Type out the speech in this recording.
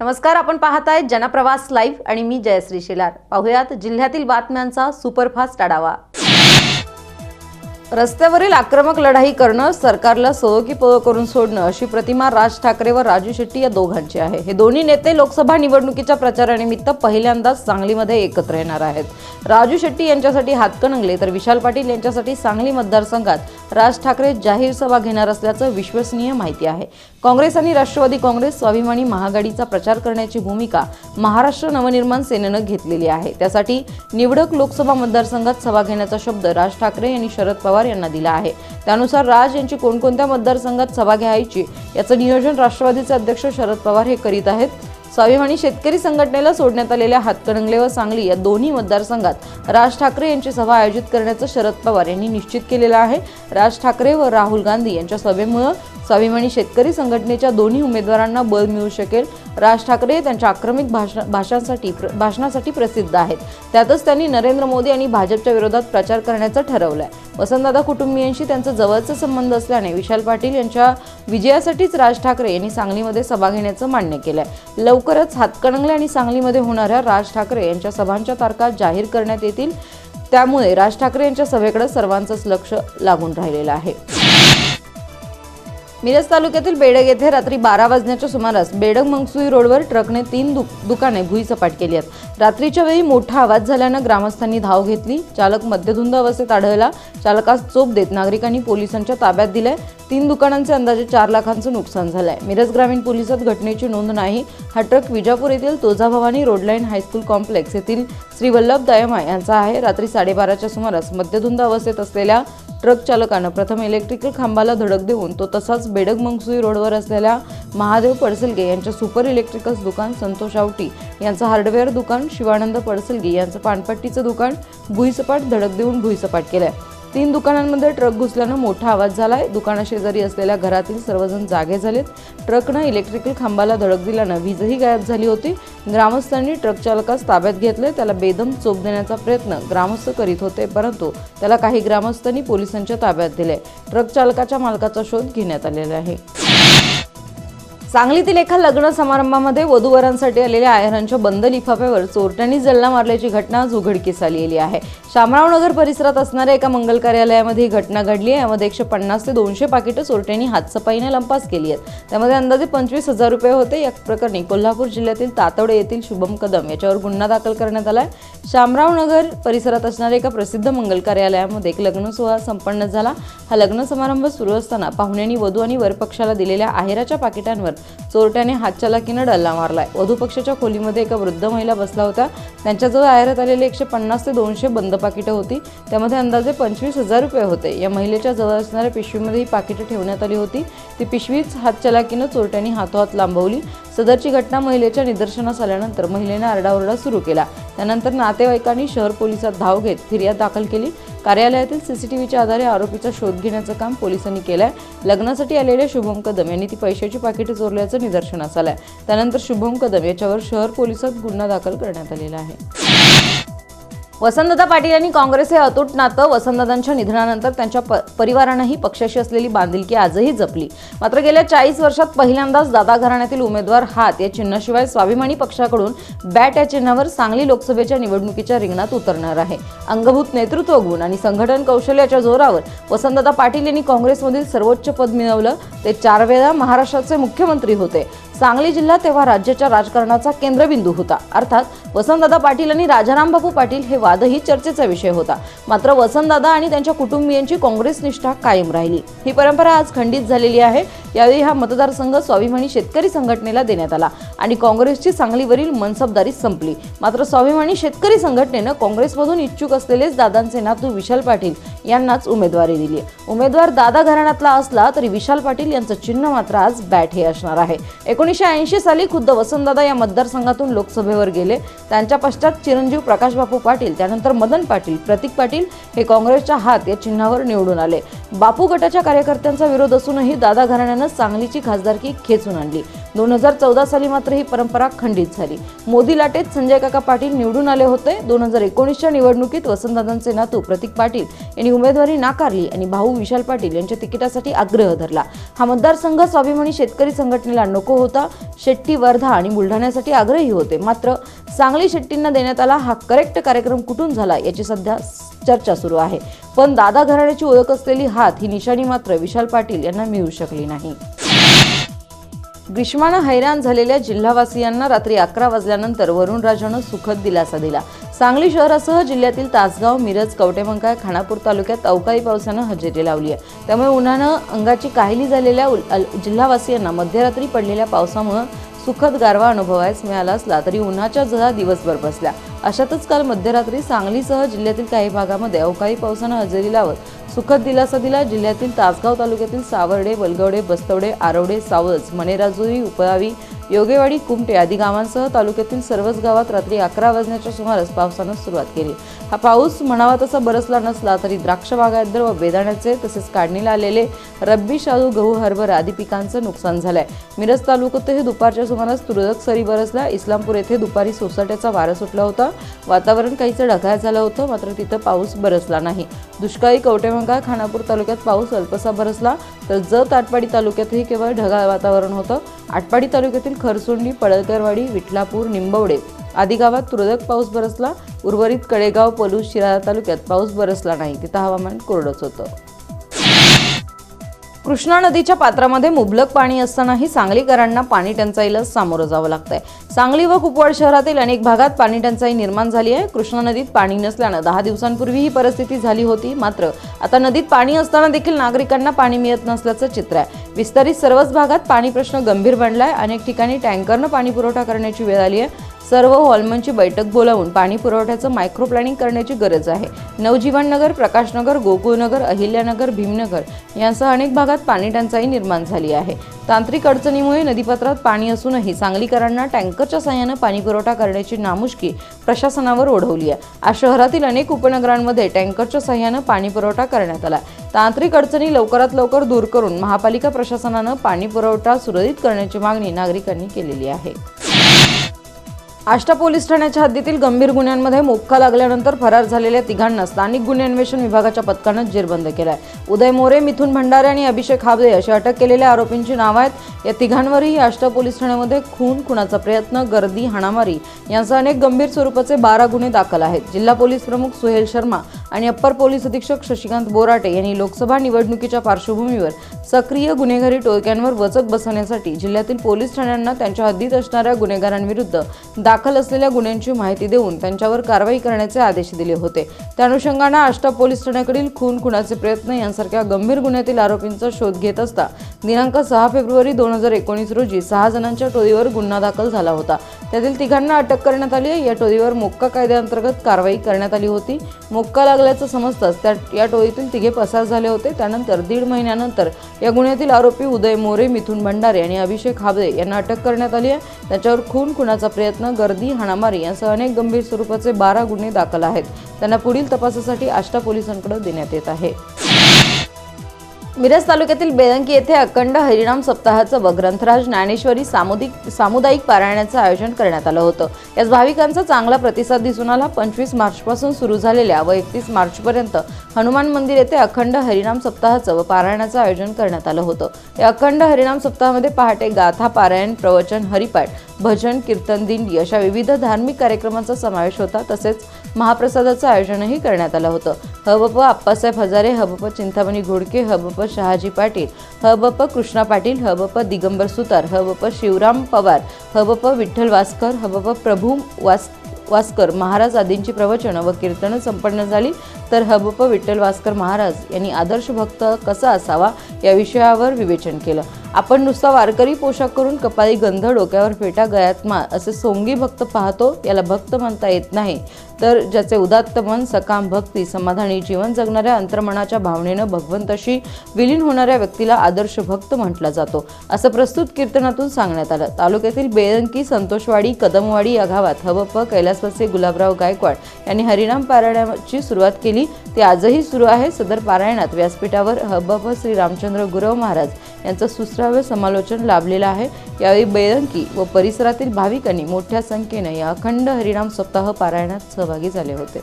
नमस्कार आपण पाहताय जनप्रवास लाईव्ह आणि मी जयश्री शेलार. पाहुयात जिल्ह्यातील बातम्यांचा सुपरफास्ट आढावा. रस्त्यावरील आक्रमक लढाई करणं सरकारला सो पळ करून सोडणं अशी प्रतिमा राज ठाकरे व राजू शेट्टी या दोघांची आहे. हे दोन्ही नेते लोकसभा निवडणुकीच्या प्रचारानिमित्त पहिल्यांदाच सांगलीमध्ये एकत्र येणार आहेत. राजू शेट्टी यांच्यासाठी हातकणंगले तर विशाल पाटील यांच्यासाठी सांगली मतदारसंघात राज ठाकरे जाहीर सभा घेणार असल्याचं विश्वसनीय माहिती आहे. काँग्रेस आणि राष्ट्रवादी काँग्रेस स्वाभिमानी महाआघाडीचा प्रचार करण्याची भूमिका महाराष्ट्र नवनिर्माण सेनेनं घेतलेली आहे. त्यासाठी निवडक लोकसभा मतदारसंघात सभा घेण्याचा शब्द राज ठाकरे यांनी शरद पवार यांना दिला आहे. त्यानुसार राज यांची कोणकोणत्या मतदारसंघात सभा घ्यायची याचं नियोजन राष्ट्रवादीचे अध्यक्ष शरद पवार हे करीत आहेत. स्वाभिमानी शेतकरी संघटनेला सोडण्यात आलेल्या हातकणंगले व सांगली या दोन्ही मतदारसंघात राज ठाकरे यांची सभा आयोजित करण्याचं शरद पवार यांनी निश्चित केलेलं आहे. राज ठाकरे व राहुल गांधी यांच्या सभेमुळं स्वाभिमानी शेतकरी संघटनेच्या दोन्ही उमेदवारांना बळ मिळू शकेल. राज ठाकरे त्यांच्या आक्रमिक भाषण भाषांसाठी प्र- भाषणासाठी प्रसिद्ध आहेत. त्यातच त्यांनी नरेंद्र मोदी आणि भाजपच्या विरोधात प्रचार करण्याचं ठरवलंय. वसंतदादा कुटुंबियांशी त्यांचा जवळचा संबंध असल्याने विशाल पाटील यांच्या विजयासाठीच राज ठाकरे यांनी सांगलीमध्ये सभा घेण्याचं मान्य केलंय. लवकरच हातकणंगले आणि सांगलीमध्ये होणाऱ्या राज ठाकरे यांच्या सभांच्या तारखा जाहीर करण्यात येतील. त्यामुळे राज ठाकरे यांच्या सभेकडे सर्वांचंच लक्ष लागून राहिलेलं आहे. मिरज तालुक्यातील बेडग येथे रात्री बारा वाजण्याच्या सुमारास बेडग मंगसुई रोडवर ट्रकने तीन दु दुकाने भुईसपाट केली आहेत. रात्रीच्या वेळी मोठा आवाज झाल्यानं ग्रामस्थांनी धाव घेतली. चालक मद्यधुंद अवस्थेत आढळला. चालकास चोप देत नागरिकांनी पोलिसांच्या ताब्यात दिलंय. तीन दुकानांचे अंदाजे चार लाखांचं नुकसान झालंय. मिरज ग्रामीण पोलिसात घटनेची नोंद नाही. हा ट्रक विजापूर येथील तुळजाभवानी रोडलाईन हायस्कूल कॉम्प्लेक्स येथील श्री वल्लभ दयमा यांचा आहे. रात्री साडेबाराच्या सुमारास मद्यधुंद अवस्थेत असलेल्या ट्रक चालकानं प्रथम इलेक्ट्रिकल खांबाला धडक देऊन तो तसाच बेडग मंगसुई रोडवर असलेल्या महादेव पडसलगे यांच्या सुपर इलेक्ट्रिकल्स दुकान संतोष आवटी यांचं हार्डवेअर दुकान शिवानंद पडसलगे यांचं पानपट्टीचं दुकान भुईसपाट धडक देऊन भुईसपाट केलंय. तीन दुकानांमध्ये ट्रक घुसल्यानं मोठा आवाज झालाय. दुकानाशेजारी असलेल्या घरातील सर्वजण जागे झालेत. ट्रकनं इलेक्ट्रिकल खांबाला धडक दिल्यानं वीजही गायब झाली होती. ग्रामस्थांनी ट्रक चालकास ताब्यात घेतले त्याला बेदम चोप देण्याचा प्रयत्न ग्रामस्थ करीत होते परंतु त्याला काही ग्रामस्थांनी पोलिसांच्या ताब्यात दिले ट्रक चालकाच्या मालकाचा शोध घेण्यात आलेला आहे. सांगलीतील एका लग्न समारंभामध्ये वधूवरांसाठी आलेल्या आहेरांच्या बंद लिफाफ्यावर चोरट्यांनी जल्ला मारल्याची घटना आज उघडकीस आलेली आहे. शामराव नगर परिसरात असणाऱ्या एका मंगल कार्यालयामध्ये ही घटना घडली आहे. यामध्ये एकशे पन्नास ते दोनशे पाकिटं चोरट्यांनी हातसफाईने लंपास केली आहेत. त्यामध्ये अंदाजे पंचवीस हजार रुपये होते. या प्रकरणी कोल्हापूर जिल्ह्यातील तातवडे येथील शुभम कदम याच्यावर गुन्हा दाखल करण्यात आलाय. शामराव नगर परिसरात असणाऱ्या एका प्रसिद्ध मंगल कार्यालयामध्ये एक लग्न सोहळा संपन्न झाला. हा लग्न समारंभ सुरू असताना पाहुण्यांनी वधू आणि वरपक्षाला दिलेल्या आहेराच्या पाकिटांवर चोरट्याने हातचलाकीनं डल्ला मारलाय. वधू पक्षाच्या खोलीमध्ये एका वृद्ध महिला बसला होता त्यांच्याजवळ आहेरात आलेले एकशे पन्नास ते दोनशे बंद पाकिटं होती. त्यामध्ये अंदाजे पंचवीस हजार रुपये होते. या महिलेच्या जवळ असणाऱ्या पिशवीमध्ये ही पाकिटं ठेवण्यात आली होती. ती पिशवीच हातचलाकीनं चोरट्यांनी हातोहात लांबवली. सदरची घटना महिलेच्या निदर्शनास आल्यानंतर महिलेने आरडाओरडा सुरू केला. त्यानंतर नातेवाईकांनी शहर पोलिसात धाव घेत फिर्याद दाखल केली. कार्यालयातील सीसीटीव्हीच्या आधारे आरोपीचा शोध घेण्याचं काम पोलिसांनी केलंय. लग्नासाठी आलेल्या शुभम कदम यांनी ती पैशाची पाकिटे चोरल्याचं निदर्शनास आलंय. त्यानंतर शुभम कदम याच्यावर शहर पोलिसात गुन्हा दाखल करण्यात आलेला आहे. वसंतदादा पाटील यांनी काँग्रेस हे अतूट नातं वसंतदादांच्या निधनानंतर त्यांच्या प परिवारानंही पक्षाशी असलेली बांधिलकी आजही जपली. मात्र गेल्या चाळीस वर्षात पहिल्यांदाच दादा घराण्यातील उमेदवार हात या चिन्हाशिवाय स्वाभिमानी पक्षाकडून बॅट या चिन्हावर सांगली लोकसभेच्या निवडणुकीच्या रिंगणात उतरणार आहे. अंगभूत नेतृत्व गुण आणि संघटन कौशल्याच्या जोरावर वसंतदादा पाटील यांनी काँग्रेसमधील सर्वोच्च पद मिळवलं. ते चार वेळा महाराष्ट्राचे मुख्यमंत्री होते. सांगली जिल्हा तेव्हा राज्याच्या राजकारणाचा केंद्रबिंदू होता. अर्थात वसंतदादा पाटील आणि राजारामबाबू पाटील हे वादही चर्चेचा विषय होता. मात्र वसंतदादा आणि त्यांच्या कुटुंबियांची काँग्रेस निष्ठा कायम राहिली. ही परंपरा आज खंडित झालेली आहे. यावेळी हा मतदारसंघ स्वाभिमानी शेतकरी संघटनेला देण्यात आला आणि काँग्रेसची सांगलीवरील मनसबदारी संपली. मात्र स्वाभिमानी शेतकरी संघटनेनं काँग्रेसमधून इच्छुक असलेलेच दादांचे नातू विशाल पाटील यांनाच उमेदवारी दिली. उमेदवार दादा घराण्यातला असला तरी विशाल पाटील यांचं चिन्ह मात्र आज बॅट हे असणार आहे. एकूण एकोणीसशे ऐंशी साली खुद्द वसंतदादा या मतदारसंघातून लोकसभेवर गेले. त्यांच्या पश्चात चिरंजीव प्रकाशबापू पाटील त्यानंतर मदन पाटील प्रतीक पाटील हे काँग्रेसच्या हात या चिन्हावर निवडून आले. बापू गटाच्या कार्यकर्त्यांचा विरोध असूनही दादा घराण्यानं सांगलीची खासदारकी खेचून आणली. दोन हजार चौदा साली मात्र ही परंपरा खंडित झाली. मोदी लाटेत संजय काका पाटील निवडून आले होते. दोन हजार एकोणीसच्या निवडणुकीत वसंतदादांचे नातू प्रतीक पाटील यांनी उमेदवारी नाकारली आणि भाऊ विशाल पाटील यांच्या तिकिटासाठी आग्रह धरला. हा मतदारसंघ स्वाभिमानी शेतकरी संघटनेला नको होता. शेट्टी वर्धा आणि बुलढाण्यासाठी आग्रही होते. मात्र सांगली शेट्टींना देण्यात आला हा करेक्ट कार्यक्रम कुठून झाला याची सध्या चर्चा सुरू आहे. पण दादा घराण्याची ओळख असलेली हात ही निशाणी मात्र विशाल पाटील यांना मिळू शकली नाही. ग्रीष्मानं हैराण झालेल्या जिल्हावासियांना रात्री अकरा वाजल्यानंतर वरुणराजानं सुखद दिलासा दिला. सांगली शहरासह जिल्ह्यातील तासगाव मिरज कवटेमंकाळ खानापूर तालुक्यात अवकाळी पावसानं हजेरी लावली आहे. त्यामुळे उन्हानं अंगाची काहिली झालेल्या उल- जिल्हावासियांना मध्यरात्री पडलेल्या पावसामुळं सुखद गारवा अनुभवायस मिळाला असला तरी उन्हाच्या झळा दिवसभर बसल्या. अशातच काल मध्यरात्री सांगलीसह जिल्ह्यातील काही भागामध्ये अवकाळी पावसानं हजेरी लावत सुखद दिलासा दिला. जिल्ह्यातील तासगाव तालुक्यातील सावर्डे वलगवडे बस्तवडे आरवडे सावज मनेराजुरी उपळावी योगेवाडी कुमटे आदी गावांसह तालुक्यातील सर्वच गावात रात्री अकरा वाजण्याच्या सुमारास पावसानं सुरुवात केली. हा पाऊस म्हणावा तसा बरसला नसला तरी द्राक्ष बागायतदार व बेदाण्याचे तसेच काढणीला आलेले रब्बी शालू गहू हरभरा आदी पिकांचं नुकसान झालंय. मिरज तालुक्यातही दुपारच्या सुमारास तुरळक सरी बरसल्या इस्लामपूर येथे दुपारी सोसाट्याचा वारा सुटला होता. वातावरण काहीचं ढगाळ झालं होतं मात्र तिथं पाऊस बरसला नाही. दुष्काळी कवटेमंका खानापूर तालुक्यात पाऊस अल्पसा बरसला. तर जत आटपाडी तालुक्यातही केवळ ढगाळ वातावरण होतं. आटपाडी तालुक्यातील खरसुंडी पडळकरवाडी विठलापूर निंबवडे आदी गावात तुरळक पाऊस बरसला. उर्वरित कडेगाव पलूस शिराळा तालुक्यात पाऊस बरसला नाही. तिथं हवामान कोरडंच होतं. कृष्णा नदीच्या पात्रामध्ये मुबलक पाणी असतानाही सांगलीकरांना पाणी टंचाईला सामोरं जावं लागतंय. सांगली व कुपवाड शहरातील अनेक भागात पाणी टंचाई निर्माण झाली आहे. कृष्णा नदीत पाणी नसल्यानं दहा दिवसांपूर्वी ही परिस्थिती झाली होती. मात्र आता नदीत पाणी असताना देखील नागरिकांना पाणी मिळत नसल्याचं चित्र आहे. विस्तारित सर्वच भागात पाणी प्रश्न गंभीर बनलाय. अनेक ठिकाणी टँकरनं पाणी पुरवठा करण्याची वेळ आली आहे. सर्व हॉलमनची बैठक बोलावून पाणी पुरवठ्याचं मायक्रो प्लॅनिंग करण्याची गरज आहे. नवजीवन नगर प्रकाशनगर गोकुळनगर अहिल्यानगर भीमनगर यांसह अनेक भागात पाणी टंचाई निर्माण झाली आहे. तांत्रिक अडचणीमुळे नदीपात्रात पाणी असूनही सांगलीकरांना टँकरच्या साह्यानं पाणी पुरवठा करण्याची नामुष्की प्रशासनावर ओढवली आहे. आज शहरातील अनेक उपनगरांमध्ये टँकरच्या साह्यानं पाणी पुरवठा करण्यात आला. तांत्रिक अडचणी लवकरात लवकर दूर करून महापालिका प्रशासनानं पाणी पुरवठा सुरळीत करण्याची मागणी नागरिकांनी केलेली आहे. आष्टा पोलीस ठाण्याच्या हद्दीतील गंभीर गुन्ह्यांमध्ये मोक्का लागल्यानंतर फरार झालेल्या तिघांना स्थानिक गुन्हे अन्वेषण विभागाच्या पथकानं जेरबंद केलाय. उदय मोरे मिथुन भंडारे आणि अभिषेक हाबदे अशी अटक केलेल्या आरोपींची नावं आहेत. या तिघांवरही आष्टा पोलीस ठाण्यामध्ये खून खुनाचा प्रयत्न गर्दी हाणामारी यांसह अनेक गंभीर स्वरूपाचे बारा गुन्हे दाखल आहेत. जिल्हा पोलीस प्रमुख सुहेल शर्मा आणि अप्पर पोलीस अधीक्षक शशिकांत बोराटे यांनी लोकसभा निवडणुकीच्या पार्श्वभूमीवर सक्रिय गुन्हेगारी टोळक्यांवर वचक बसवण्यासाठी जिल्ह्यातील पोलीस ठाण्यांना त्यांच्या हद्दीत असणाऱ्या गुन्हेगारांविरुद्ध दाखल असलेल्या गुन्ह्यांची माहिती देऊन त्यांच्यावर कारवाई करण्याचे आदेश दिले होते. त्या अनुषंगानं आष्टा पोलीस ठाण्याकडील खून खुनाचे प्रयत्न यांसारख्या गंभीर गुन्ह्यातील आरोपींचा शोध घेत असता दिनांक सहा फेब्रुवारी दोन हजार एकोणीस रोजी सहा जणांच्या टोळीवर गुन्हा दाखल झाला होता. त्यातील तिघांना अटक करण्यात आली आहे. या टोळीवर मोक्का कायद्याअंतर्गत कारवाई करण्यात आली होती. मोक्का लागल्याचं समजताच त्या या टोळीतील तिघे पसार झाले होते. त्यानंतर दीड महिन्यानंतर या गुन्ह्यातील आरोपी उदय मोरे मिथुन भंडारे आणि अभिषेक हाबदे यांना अटक करण्यात आली आहे. त्याच्यावर खून खुनाचा प्रयत्न गर्दी हाणामारी यांसह अनेक गंभीर स्वरूपाचे बारा गुन्हे दाखल आहेत. त्यांना पुढील तपासासाठी आष्टा पोलिसांकडे देण्यात येत आहे. मिरज तालुक्यातील बेळंकी येथे अखंड हरिनाम सप्ताहाचं व ग्रंथराज ज्ञानेश्वरी सामुदिक सामुदायिक पारायणाचं आयोजन करण्यात आलं होतं. याच भाविकांचा चांगला प्रतिसाद दिसून आला. पंचवीस मार्चपासून सुरू झालेल्या व एकतीस मार्चपर्यंत हनुमान मंदिर येथे अखंड हरिनाम सप्ताहाचं व पारायणाचं आयोजन करण्यात आलं होतं. या अखंड हरिनाम सप्ताहामध्ये पहाटे गाथा पारायण प्रवचन हरिपाठ भजन कीर्तन दिंडी अशा विविध धार्मिक कार्यक्रमांचा समावेश होता. तसेच महाप्रसादाचं आयोजनही करण्यात आलं होतं. हबप आप्पासाहेब हजारे हबप चिंतामणी घोडके हबप शहाजी पाटील हबप कृष्णा पाटील हबप दिगंबर सुतार हबप शिवराम पवार हबप विठ्ठल वासकर हबप प्रभू वास वासकर महाराज आदींची प्रवचनं व कीर्तनं संपन्न झाली तर हबप विठ्ठल वासकर महाराज यांनी आदर्श भक्त कसा असावा या विषयावर विवेचन केलं. आपण नुसता वारकरी पोशाख करून कपाळी गंध डोक्यावर फेटा गळ्यात मा असे सोंगी भक्त पाहतो याला भक्त म्हणता येत नाही. तर ज्याचे उदात्त मन सकाम भक्ती समाधानी जीवन जगणाऱ्या अंतर्मनाच्या भावनेनं भगवंताशी विलीन होणाऱ्या व्यक्तीला आदर्श भक्त म्हटला जातो. असं प्रस्तुत कीर्तनातून सांगण्यात आलं. तालुक्यातील बेळंकी संतोषवाडी कदमवाडी या गावात हवप कैलासवासी गुलाबराव गायकवाड यांनी हरिनाम पारायणाची सुरुवात केली. ती आजही सुरू आहे. सदर पारायणात व्यासपीठावर हबप श्री रामचंद्र गुरव महाराज यांचं सुस विसाव्या समालोचन लाभलेलं आहे. यावेळी बैरंकी व परिसरातील भाविकांनी मोठ्या संख्येने या अखंड हरिणाम सप्ताह पारायणात सहभागी झाले होते.